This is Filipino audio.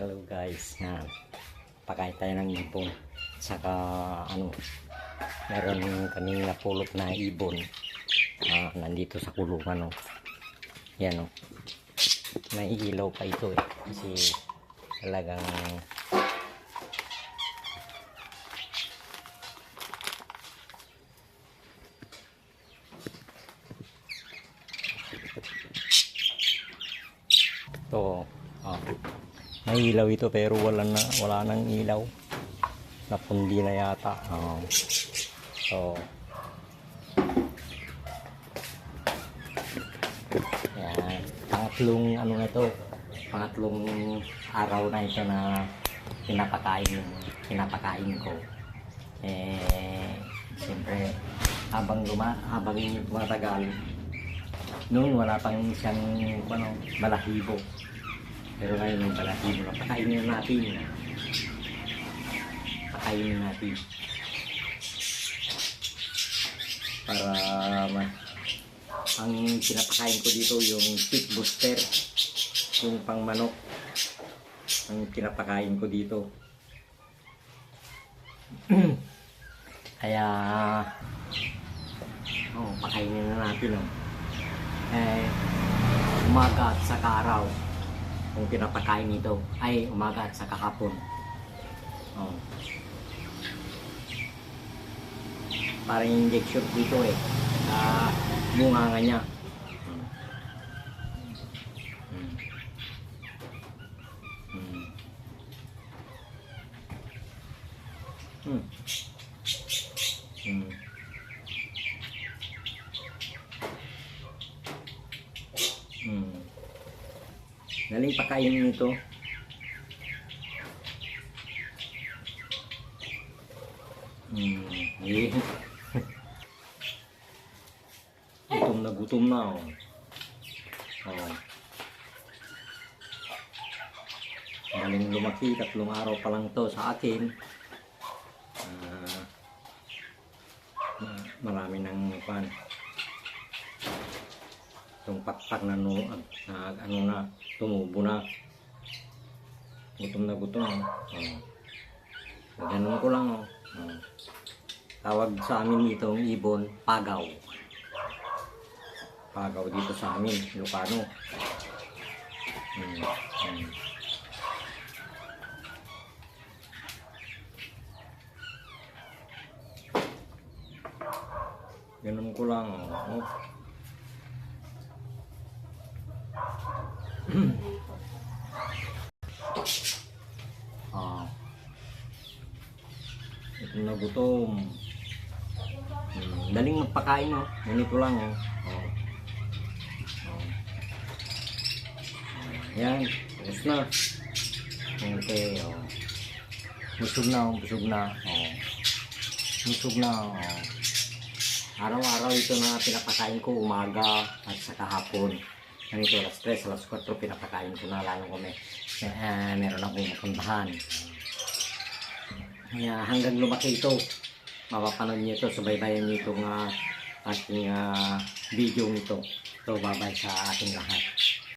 Hello guys, yan. Pakain tayo ng ibon. Saka ano, meron kaming napulot na ibon. Ah, nandito sa kulungan oh. Yan oh. May ilaw pa ito eh. Kasi talagang ito ah, may ilaw ito pero wala na wala nang ilaw. Napundi na yata. Oh. so yan pangatlong ano na ito pangatlong araw na ito na pinapakain pinapakain ko. Eh siyempre habang luma habang tumatagal noon wala pang siyang ano, balahibo pero ngayon yung balahibo na pakainin na natin pakainin natin. Para ma ang pinapakain ko dito yung pig booster. Yung pang manok ang pinapakain ko dito. Kaya oh, pakainin na natin oh. Eh, umaga at saka araw kung pinapakain nito ay umaga at saka hapon oh. parang injection dito eh sa bunga nga niya Hmm. Hmm. Hmm. Hmm. Hmm. Hmm. Galing pakainin nito. Hmm. Eh. gutom na gutom na oh. Oh. Galing lumaki, tatlong araw pa lang to sa akin. Ma- marami ng pan yung pakpak na no, na, ano na, tumubo na. Gutom na gutom. Oh. Ganun ko lang. Oh. Oh. Tawag sa amin itong ibon, pagaw. Pagaw dito sa amin, Ilocano. Hmm. Hmm. Ganun ko lang. Oh. Ah. Ito na gutom. Hmm. Daling magpakain oh. Ganito lang oh. Oh. Oh. Yan. Tapos na. Okay. Oh. Busog na oh. Busog na. Oh. Busog na oh. Araw-araw ito na pinapakain ko umaga at saka hapon. Ganito, alas 3, alas 4, pinapakain ko na ko may, uh, meron akong napuntahan. Kaya hanggang lumaki ito, mapapanood niyo ito, subaybayan niyo itong uh, ating uh, video nito. Ito, babay sa ating lahat.